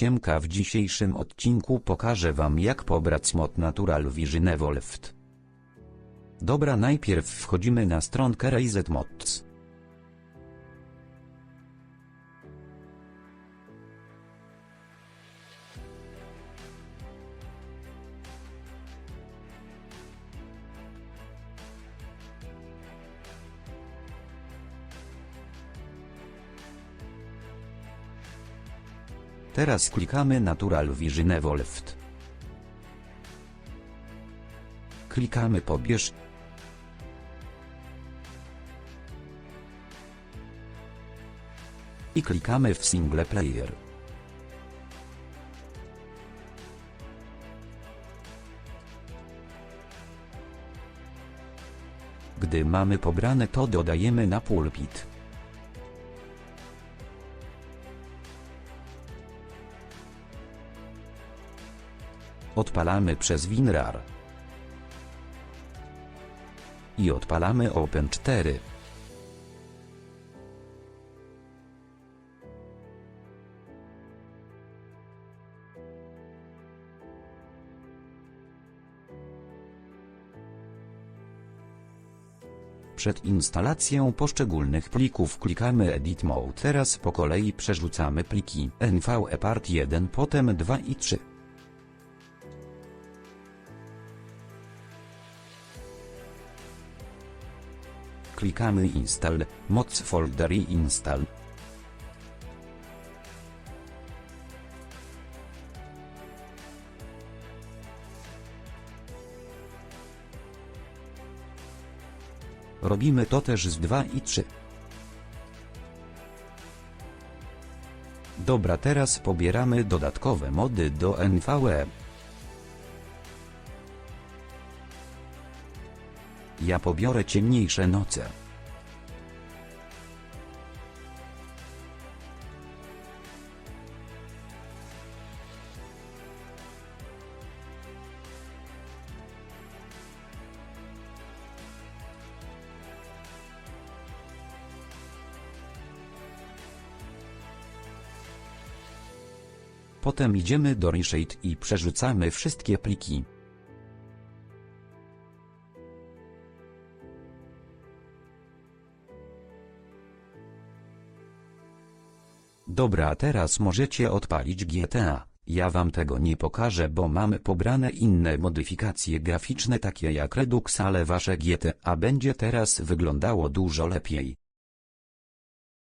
Siemka w dzisiejszym odcinku pokażę wam jak pobrać mod Natural Vision Evolved. Dobra najpierw wchodzimy na stronkę Raised Mods. Teraz klikamy Natural Vision Evolved. Klikamy pobierz. I klikamy w Single Player. Gdy mamy pobrane to dodajemy na pulpit. Odpalamy przez WinRAR. I odpalamy Open 4. Przed instalacją poszczególnych plików klikamy Edit Mode. Teraz po kolei przerzucamy pliki NVE Part 1, potem 2 i 3. Klikamy Install, moc folder i install. Robimy to też z 2 i 3. Dobra teraz pobieramy dodatkowe mody do NVE. Ja pobiorę ciemniejsze noce. Potem idziemy do Reshade i przerzucamy wszystkie pliki. Dobra teraz możecie odpalić GTA. Ja wam tego nie pokażę bo mamy pobrane inne modyfikacje graficzne takie jak Redux ale wasze GTA będzie teraz wyglądało dużo lepiej.